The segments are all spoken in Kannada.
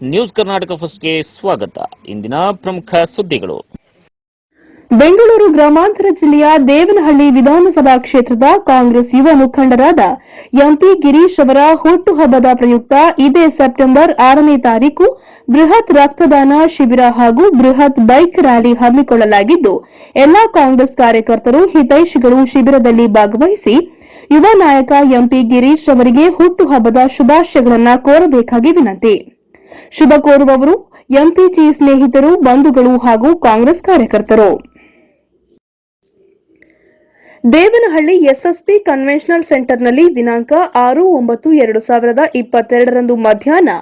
ನ್ಯೂಸ್ ಕರ್ನಾಟಕ ಫಸ್ಟ್ಗೆ ಸ್ವಾಗತ. ಇಂದಿನ ಪ್ರಮುಖ ಸುದ್ದಿಗಳು. ಬೆಂಗಳೂರು ಗ್ರಾಮಾಂತರ ಜಿಲ್ಲೆಯ ದೇವನಹಳ್ಳಿ ವಿಧಾನಸಭಾ ಕ್ಷೇತ್ರದ ಕಾಂಗ್ರೆಸ್ ಯುವ ಮುಖಂಡರಾದ ಎಂಪಿ ಗಿರೀಶ್ ಅವರ ಹುಟ್ಟುಹಬ್ಬದ ಪ್ರಯುಕ್ತ ಇದೇ ಸೆಪ್ಟೆಂಬರ್ ಆರನೇ ತಾರೀಕು ಬೃಹತ್ ರಕ್ತದಾನ ಶಿಬಿರ ಹಾಗೂ ಬೃಹತ್ ಬೈಕ್ ರ್ಯಾಲಿ ಹಮ್ಮಿಕೊಳ್ಳಲಾಗಿದ್ದು, ಎಲ್ಲಾ ಕಾಂಗ್ರೆಸ್ ಕಾರ್ಯಕರ್ತರು ಹಿತೈಷಿಗಳು ಶಿಬಿರದಲ್ಲಿ ಭಾಗವಹಿಸಿ ಯುವ ನಾಯಕ ಎಂಪಿ ಗಿರೀಶ್ ಅವರಿಗೆ ಹುಟ್ಟುಹಬ್ಬದ ಶುಭಾಶಯಗಳನ್ನು ಕೋರಬೇಕಾಗಿ ವಿನಂತಿ. ಶುಭ ಕೋರುವವರು, ಎಂಪಿಜಿ ಸ್ನೇಹಿತರು, ಬಂಧುಗಳು ಹಾಗೂ ಕಾಂಗ್ರೆಸ್ ಕಾರ್ಯಕರ್ತರು. ದೇವನಹಳ್ಳಿ ಎಸ್ಎಸ್ಪಿ ಕನ್ವೆನ್ಷನಲ್ ಸೆಂಟರ್ನಲ್ಲಿ ದಿನಾಂಕ ಆರು ಒಂಬತ್ತು ಎರಡು ಸಾವಿರದ ಇಪ್ಪತ್ತೆರಡರಂದು ಮಧ್ಯಾಹ್ನ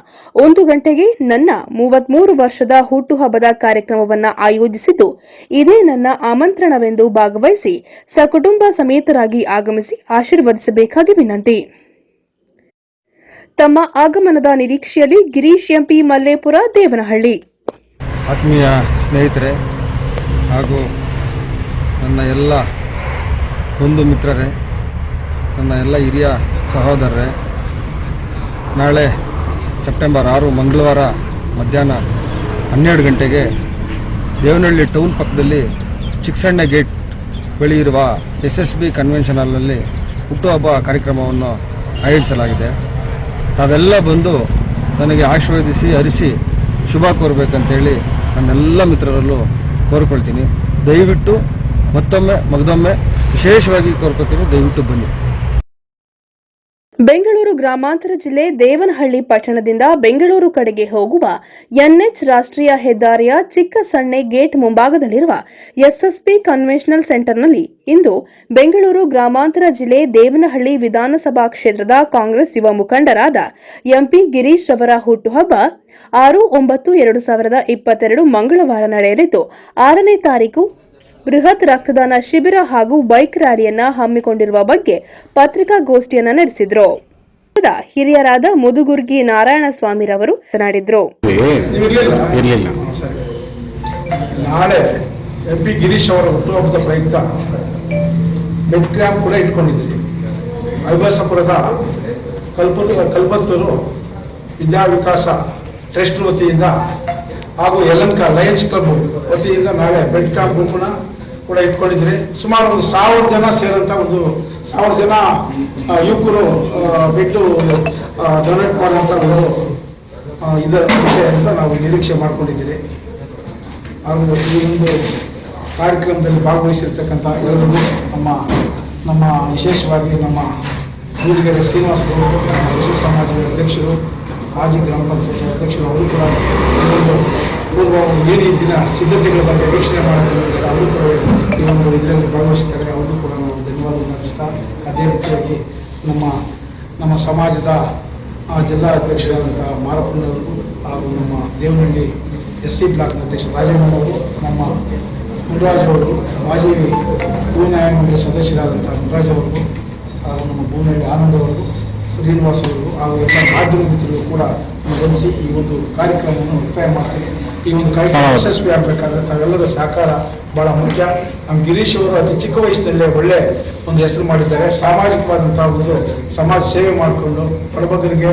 ಒಂದು ಗಂಟೆಗೆ ನನ್ನ ಮೂವತ್ಮೂರು ವರ್ಷದ ಹುಟ್ಟುಹಬ್ಬದ ಕಾರ್ಯಕ್ರಮವನ್ನು ಆಯೋಜಿಸಿದ್ದು, ಇದೇ ನನ್ನ ಆಮಂತ್ರಣವೆಂದು ಭಾಗವಹಿಸಿ ಸಕುಟುಂಬ ಸಮೇತರಾಗಿ ಆಗಮಿಸಿ ಆಶೀರ್ವದಿಸಬೇಕಾಗಿ ವಿನಂತಿ. ತಮ್ಮ ಆಗಮನದ ನಿರೀಕ್ಷೆಯಲ್ಲಿ ಗಿರೀಶ್ ಎಂಪಿ ಮಲ್ಲೇಪುರ ದೇವನಹಳ್ಳಿ. ಆತ್ಮೀಯ ಸ್ನೇಹಿತರೆ ಹಾಗೂ ನನ್ನ ಎಲ್ಲ ಬಂಧು ಮಿತ್ರರೇ, ನನ್ನ ಎಲ್ಲ ಹಿರಿಯ ಸಹೋದರರೇ, ನಾಳೆ ಸೆಪ್ಟೆಂಬರ್ ಆರು ಮಂಗಳವಾರ ಮಧ್ಯಾಹ್ನ ಹನ್ನೆರಡು ಗಂಟೆಗೆ ದೇವನಹಳ್ಳಿ ಟೌನ್ ಪಕ್ಕದಲ್ಲಿ ಚಿಕ್ಕಸಣ್ಣ ಗೇಟ್ ಬಳಿ ಇರುವ ಎಸ್ ಎಸ್ ಬಿ ಕನ್ವೆನ್ಷನ್ ಹುಟ್ಟುಹಬ್ಬ ಕಾರ್ಯಕ್ರಮವನ್ನು ಆಯೋಜಿಸಲಾಗಿದೆ. ತಾವೆಲ್ಲ ಬಂದು ನನಗೆ ಆಶೀರ್ವದಿಸಿ, ಹರಿಸಿ ಶುಭ ಕೋರಬೇಕಂತೇಳಿ ನನ್ನೆಲ್ಲ ಮಿತ್ರರಲ್ಲೂ ಕೋರ್ಕೊಳ್ತೀನಿ. ದಯವಿಟ್ಟು ಮತ್ತೊಮ್ಮೆ, ಮಗದೊಮ್ಮೆ ವಿಶೇಷವಾಗಿ ಕೋರ್ಕೊತೀನಿ ದಯವಿಟ್ಟು ಬನ್ನಿ. ಬೆಂಗಳೂರು ಗ್ರಾಮಾಂತರ ಜಿಲ್ಲೆ ದೇವನಹಳ್ಳಿ ಪಟ್ಟಣದಿಂದ ಬೆಂಗಳೂರು ಕಡೆಗೆ ಹೋಗುವ ಎನ್ಎಚ್ ರಾಷ್ಟ್ರೀಯ ಹೆದ್ದಾರಿಯ ಚಿಕ್ಕ ಸಣ್ಣೆ ಗೇಟ್ ಮುಂಭಾಗದಲ್ಲಿರುವ ಎಸ್ಎಸ್ಪಿ ಕನ್ವೆನ್ಷನಲ್ ಸೆಂಟರ್ನಲ್ಲಿ ಇಂದು ಬೆಂಗಳೂರು ಗ್ರಾಮಾಂತರ ಜಿಲ್ಲೆ ದೇವನಹಳ್ಳಿ ವಿಧಾನಸಭಾ ಕ್ಷೇತ್ರದ ಕಾಂಗ್ರೆಸ್ ಯುವ ಮುಖಂಡರಾದ ಎಂಪಿ ಗಿರೀಶ್ ರವರ ಹುಟ್ಟುಹಬ್ಬ ಆರು ಒಂಬತ್ತು ಎರಡು ಸಾವಿರದ ಇಪ್ಪತ್ತೆರಡು ಮಂಗಳವಾರ ನಡೆಯಲಿದ್ದು, ಆರನೇ ತಾರೀಕು ಬೃಹತ್ ರಕ್ತದಾನ ಶಿಬಿರ ಹಾಗೂ ಬೈಕ್ ರ್ಯಾಲಿಯನ್ನ ಹಮ್ಮಿಕೊಂಡಿರುವ ಬಗ್ಗೆ ಪತ್ರಿಕಾಗೋಷ್ಠಿಯನ್ನ ನಡೆಸಿದ್ರು. ಹಿರಿಯರಾದ ಮುದುಗುರ್ಗಿ ನಾರಾಯಣಸ್ವಾಮಿರವರು ಮಾತನಾಡಿದ್ರು. ನಾಳೆ ಎಂ ಪಿ ಗಿರೀಶ್ ಅವರ ಹುಟ್ಟುಹಬ್ಬದ ಪ್ರಯುಕ್ತ ಬೆಡ್ ಕ್ಯಾಂಪ್ ಕೂಡ ಇಟ್ಕೊಂಡಿದ್ದೀವಿ ಅಭ್ಯಾಸಪುರದ ಕಲ್ಪ ಕಲ್ಪತ್ತೂರು ವಿದ್ಯಾ ವಿಕಾಸ ಟ್ರಸ್ಟ್ ವತಿಯಿಂದ ಹಾಗೂ ಯಲಂಕ ಲಯನ್ಸ್ ಕ್ಲಬ್ ವತಿಯಿಂದ ನಾಳೆ ಬೆಡ್ ಕ್ಯಾಂಪ್ ಕೂಡ ಕೂಡ ಇಟ್ಕೊಂಡಿದ್ರಿ ಸುಮಾರು ಒಂದು ಸಾವಿರ ಜನ ಸೇರಂತ ಒಂದು ಸಾವಿರ ಜನ ಯುವಕರು ಬಿಟ್ಟು ಡೊನೇಟ್ ಮಾಡುವಂಥ ಒಂದು ಇದು ಇದೆ ಅಂತ ನಾವು ನಿರೀಕ್ಷೆ ಮಾಡ್ಕೊಂಡಿದ್ದೀರಿ. ಹಾಗೂ ಈ ಒಂದು ಕಾರ್ಯಕ್ರಮದಲ್ಲಿ ಭಾಗವಹಿಸಿರ್ತಕ್ಕಂಥ ಎಲ್ಲರಿಗೂ ನಮ್ಮ ನಮ್ಮ ವಿಶೇಷವಾಗಿ ನಮ್ಮ ಮೂಡಿಗೆರೆ ಶ್ರೀನಿವಾಸರು ನಮ್ಮ ಕೃಷಿ ಸಮಾಜದ ಅಧ್ಯಕ್ಷರು, ಮಾಜಿ ಗ್ರಾಮ ಪಂಚಾಯತ್ ಅಧ್ಯಕ್ಷರು, ಅವರು ಕೂಡ ಪೂರ್ವ ಈ ದಿನ ಸಿದ್ಧತೆಗಳ ಬಗ್ಗೆ ವೀಕ್ಷಣೆ ಮಾಡೋದ್ರಿಂದ ಅವರು ಕೂಡ ಈ ಒಂದು ಇದರಲ್ಲಿ ಭಾಗವಹಿಸ್ತಾರೆ. ಅವರು ಕೂಡ ನಾವು ಧನ್ಯವಾದವನ್ನು ಅರ್ಪಿಸ್ತಾ ಅದೇ ರೀತಿಯಾಗಿ ನಮ್ಮ ನಮ್ಮ ಸಮಾಜದ ಜಿಲ್ಲಾ ಅಧ್ಯಕ್ಷರಾದಂಥ ಮಾರಪ್ಪನವರು ಹಾಗೂ ನಮ್ಮ ದೇವನಹಳ್ಳಿ ಎಸ್ ಸಿ ಬ್ಲಾಕ್ನ ಅಧ್ಯಕ್ಷ ರಾಜಣ್ಣವರು ನಮ್ಮ ಮುನರಾಜ್ ಅವರು ಮಾಜಿ ಭೂ ಮಂಡಳಿ ಸದಸ್ಯರಾದಂಥ ಮುನರಾಜ್ ಅವರು ಹಾಗೂ ನಮ್ಮ ಭೂನಹಳ್ಳಿ ಆನಂದ್ ಅವರು ಶ್ರೀನಿವಾಸ್ ಅವರು ಹಾಗೂ ಎಲ್ಲ ಮಾಧ್ಯಮ ಮಿತ್ರರು ಕೂಡ ಬಳಸಿ ಈ ಒಂದು ಕಾರ್ಯಕ್ರಮವನ್ನು ಒತ್ತಾಯ ಮಾಡ್ತೀನಿ ಈ ಒಂದು ಕಾರ್ಯಕ್ರಮ ಯಶಸ್ವಿ ಆಗಬೇಕಾದ್ರೆ ತಾವೆಲ್ಲರ ಸಹಕಾರ ಬಹಳ ಮುಖ್ಯ. ನಮ್ಮ ಗಿರೀಶ್ ಅವರು ಅತಿ ಚಿಕ್ಕ ವಯಸ್ಸಿನಲ್ಲೇ ಒಳ್ಳೆ ಒಂದು ಹೆಸರು ಮಾಡಿದ್ದಾರೆ. ಸಾಮಾಜಿಕವಾದಂಥ ಒಂದು ಸಮಾಜ ಸೇವೆ ಮಾಡಿಕೊಂಡು ಬಡಬಗರಿಗೆ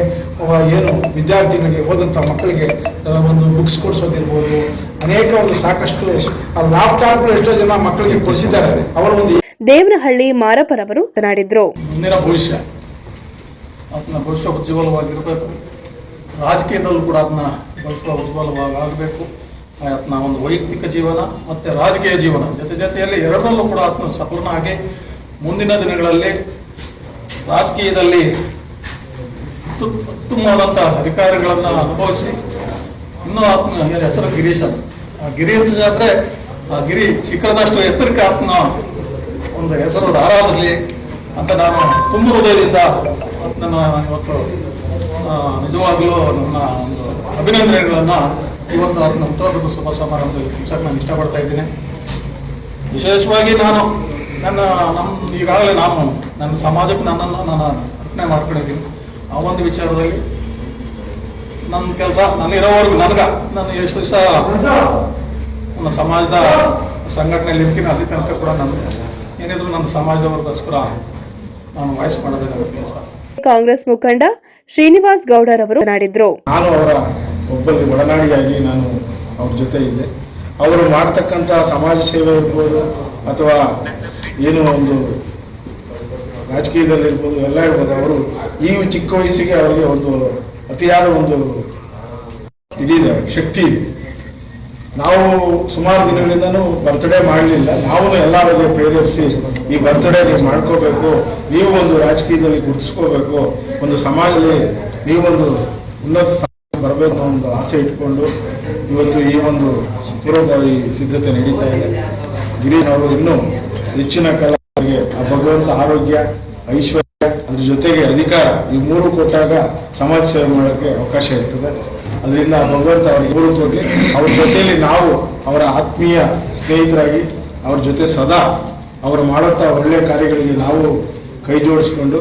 ಏನು ವಿದ್ಯಾರ್ಥಿಗಳಿಗೆ ಓದಂಥ ಮಕ್ಕಳಿಗೆ ಒಂದು ಬುಕ್ಸ್ ಕೊಡಿಸೋದಿರ್ಬೋದು. ಅನೇಕ ಒಂದು ಸಾಕಷ್ಟು ಆ ಲ್ಯಾಪ್ಟಾಪ್ಗಳು ಎಷ್ಟೋ ಜನ ಮಕ್ಕಳಿಗೆ ಕೊಡಿಸಿದ್ದಾರೆ. ಅವರ ಒಂದು ದೇವರಹಳ್ಳಿ ಮಾರಪ್ಪರವರು ಮಾತನಾಡಿದ್ರು. ಮುಂದಿನ ಭವಿಷ್ಯ. ಆತನ ಭವಿಷ್ಯ ಉಜ್ವಲವಾಗಿರಬೇಕು. ರಾಜಕೀಯದಲ್ಲೂ ಕೂಡ ಅದನ್ನ ಭವಿಷ್ಯ ಉಜ್ವಲವಾಗಬೇಕು. ಆತನ ಒಂದು ವೈಯಕ್ತಿಕ ಜೀವನ ಮತ್ತು ರಾಜಕೀಯ ಜೀವನ ಜೊತೆ ಜೊತೆಯಲ್ಲಿ ಎರಡರಲ್ಲೂ ಕೂಡ ಆತನ ಸಫಲನಾಗಿ ಮುಂದಿನ ದಿನಗಳಲ್ಲಿ ರಾಜಕೀಯದಲ್ಲಿ ಉತ್ತು- ಉತ್ತಮವಾದಂಥ ಅಧಿಕಾರಿಗಳನ್ನು ಅನುಭವಿಸಿ ಇನ್ನೂ ಆತ್ಮ ಹೆಸರು ಗಿರೀಶ ಆ ಗಿರಿ ಅಂದರೆ ಆ ಗಿರಿ ಶಿಖರದಷ್ಟು ಎತ್ತರಕ್ಕೆ ಆತ್ಮ ಒಂದು ಹೆಸರು ಧಾರಾಸಲಿ ಅಂತ ನಾನು ತುಂಬ ಹೃದಯದಿಂದ ನನ್ನ ಇವತ್ತು ನಿಜವಾಗ್ಲೂ ನನ್ನ ಒಂದು ಅಭಿನಂದನೆಗಳನ್ನು ಇವತ್ತು ಆತ್ಮ ಹುಟ್ಟುಹಬ್ಬದ ಶುಭ ಸಮಾರಂಭದಲ್ಲಿ ತಿಳಿಸಕ್ಕೆ ನಾನು ಇಷ್ಟಪಡ್ತಾ ಇದ್ದೀನಿ. ವಿಶೇಷವಾಗಿ ನಾನು ನನ್ನ ನಮ್ಮ ಈಗಾಗಲೇ ನಾನು ನನ್ನ ಸಮಾಜಕ್ಕೆ ನನ್ನನ್ನು ನಾನು ಅರ್ಪಣೆ ಮಾಡ್ಕೊಂಡಿದ್ದೀನಿ ಆ ಒಂದು ವಿಚಾರದಲ್ಲಿ ನನ್ನ ಕೆಲಸ ನನ್ನ ಇರೋವರೆಗೂ ನನಗೆ, ನಾನು ಎಷ್ಟು ದಿವಸ ನನ್ನ ಸಮಾಜದ ಸಂಘಟನೆಯಲ್ಲಿ ಇರ್ತೀನಿ, ಅಲ್ಲಿ ತನಕ ಕೂಡ ನನಗೆ ಏನಿದ್ರು ನನ್ನ ಸಮಾಜದವ್ರಿಗೋಸ್ಕರ ನಾನು ವಾಯ್ಸ್ ಮಾಡೋದೇ ನನ್ನ ಕೆಲಸ. ಕಾಂಗ್ರೆಸ್ ಮುಖಂಡ ಶ್ರೀನಿವಾಸ್ ಗೌಡರವರು ಮಾತನಾಡಿದ್ರು. ನಾನು ಅವರ ಒಬ್ಬರಿಗೆ ಒಡನಾಡಿಯಾಗಿ ನಾನು ಅವ್ರ ಜೊತೆ ಇದ್ದೆ. ಅವರು ಮಾಡ್ತಕ್ಕಂಥ ಸಮಾಜ ಸೇವೆ ಇರ್ಬೋದು ಅಥವಾ ಏನು ಒಂದು ರಾಜಕೀಯದಲ್ಲಿ ಇರ್ಬೋದು, ಎಲ್ಲ ಇರ್ಬೋದು. ಅವರು ಈ ಚಿಕ್ಕ ವಯಸ್ಸಿಗೆ ಅವರಿಗೆ ಒಂದು ಅತಿಯಾದ ಒಂದು ಇದಿದೆ, ಶಕ್ತಿ ಇದೆ. ನಾವು ಸುಮಾರು ದಿನಗಳಿಂದನೂ ಬರ್ತ್ಡೇ ಮಾಡಲಿಲ್ಲ. ನಾವು ಎಲ್ಲರಿಗೆ ಪ್ರೇರೇಪಿಸಿ ಈ ಬರ್ತ್ಡೇ ನೀವು ಮಾಡ್ಕೋಬೇಕು, ನೀವು ಒಂದು ರಾಜಕೀಯದಲ್ಲಿ ಗುರುತಿಸ್ಕೋಬೇಕು, ಒಂದು ಸಮಾಜದಲ್ಲಿ ನೀವೊಂದು ಉನ್ನತ ಸ್ಥಾನ ಬರಬೇಕು ಅನ್ನೋ ಒಂದು ಆಸೆ ಇಟ್ಕೊಂಡು ಇವತ್ತು ಈ ಒಂದು ಪೂರ್ವಭಾವಿ ಸಿದ್ಧತೆ ನಡೀತಾ ಇದೆ. ಗಿರಿನವರು ಇನ್ನೂ ಹೆಚ್ಚಿನ ಕಾಲಕ್ಕೆ ಆ ಭಗವಂತ ಆರೋಗ್ಯ, ಐಶ್ವರ್ಯ, ಅದ್ರ ಜೊತೆಗೆ ಅಧಿಕಾರ ಈ ಮೂರು ಕೊಟ್ಟಾಗ ಸಮಾಜ ಸೇವೆ ಮಾಡೋಕ್ಕೆ ಅವಕಾಶ ಇರ್ತದೆ. ಅದರಿಂದ ಭಗವಂತ ಅವ್ರಿಗೆ ಮೂರು ಕೊಟ್ಟು ಅವ್ರ ಜೊತೆಯಲ್ಲಿ ನಾವು ಅವರ ಆತ್ಮೀಯ ಸ್ನೇಹಿತರಾಗಿ, ಅವ್ರ ಜೊತೆ ಸದಾ ಅವರು ಮಾಡುತ್ತಾ ಒಳ್ಳೆಯ ಕಾರ್ಯಗಳಿಗೆ ನಾವು ಕೈ ಜೋಡಿಸ್ಕೊಂಡು,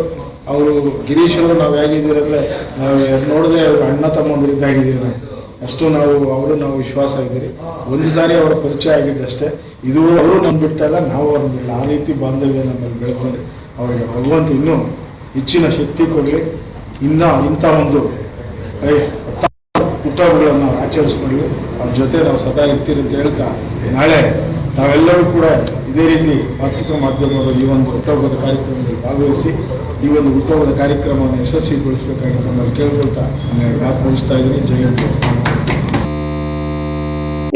ಅವರು ಗಿರೀಶರು ನಾವು ಹೇಗಿದ್ದೀರಂದರೆ ನಾವು ನೋಡಿದ್ರೆ ಅವರು ಅಣ್ಣ ತಮ್ಮಂದಿರಿದ್ದಾಗಿದ್ದೀವಿ ನಾವು ಅಷ್ಟು ನಾವು, ಅವರು ನಾವು ವಿಶ್ವಾಸ ಇದ್ದೀರಿ. ಒಂದು ಸಾರಿ ಅವರ ಪರಿಚಯ ಆಗಿದ್ದಷ್ಟೇ ಇದು ಅವರು ನಮ್ಮ ಬಿಡ್ತಾ ಇಲ್ಲ, ನಾವು ಅವ್ರನ್ನ ಬಿಡಲ್ಲ ಆ ರೀತಿ ಬಾಂಧವ್ಯ ನಮ್ಮಲ್ಲಿ ಬೆಳ್ಕೊಂಡು ಅವರಿಗೆ ಭಗವಂತ ಇನ್ನೂ ಹೆಚ್ಚಿನ ಶಕ್ತಿ ಕೊಡಲಿ. ಇನ್ನ ಇಂಥ ಒಂದು ಹುಟ್ಟಗಳನ್ನು ಅವ್ರು ಆಚರಿಸ್ಕೊಳ್ಳಿ. ಅವ್ರ ಜೊತೆ ನಾವು ಸದಾ ಇರ್ತೀರಿ ಅಂತ ಹೇಳ್ತಾ ನಾಳೆ ತಾವೆಲ್ಲರೂ ಕೂಡ ಇದೇ ರೀತಿ ಪತ್ರಿಕಾ ಮಾಧ್ಯಮದ ಈ ಒಂದು ಹುಟ್ಟಹಬ್ಬದ ಕಾರ್ಯಕ್ರಮದಲ್ಲಿ ಭಾಗವಹಿಸಿ, ಈ ಒಂದು ಹುಟ್ಟಹಬ್ಬದ ಕಾರ್ಯಕ್ರಮವನ್ನು ಯಶಸ್ವಿಗೊಳಿಸಬೇಕಾಗಿ ನಮ್ಮಲ್ಲಿ ಕೇಳ್ಕೊಳ್ತಾ ನಾನು ಮಾತು ಮುಗಿಸ್ತಾ ಇದ್ದೀನಿ. ಜೈ ಹಿಂದ್.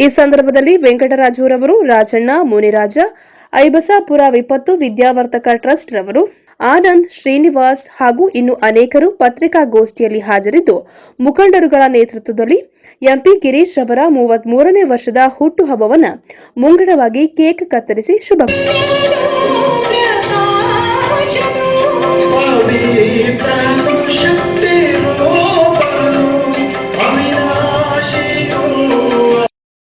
ಈ ಸಂದರ್ಭದಲ್ಲಿ ವೆಂಕಟರಾಜುರವರು ರಾಜಣ್ಣ, ಮುನಿರಾಜ, ಐಬಸಾಪುರ ವಿಪತ್ತು ವಿದ್ಯಾವರ್ತಕ ಟ್ರಸ್ಟ್ ರವರು ಆನಂದ್, ಶ್ರೀನಿವಾಸ್ ಹಾಗೂ ಇನ್ನು ಅನೇಕರು ಪತ್ರಿಕಾಗೋಷ್ಠಿಯಲ್ಲಿ ಹಾಜರಿದ್ದು, ಮುಖಂಡರುಗಳ ನೇತೃತ್ವದಲ್ಲಿ ಎಂಪಿ ಗಿರೀಶ್ ಅವರ ಮೂವತ್ತ್ ಮೂರನೇ ವರ್ಷದ ಹುಟ್ಟುಹಬ್ಬವನ್ನು ಮುಂಗಡವಾಗಿ ಕೇಕ್ ಕತ್ತರಿಸಿ ಶುಭ ಶುಭ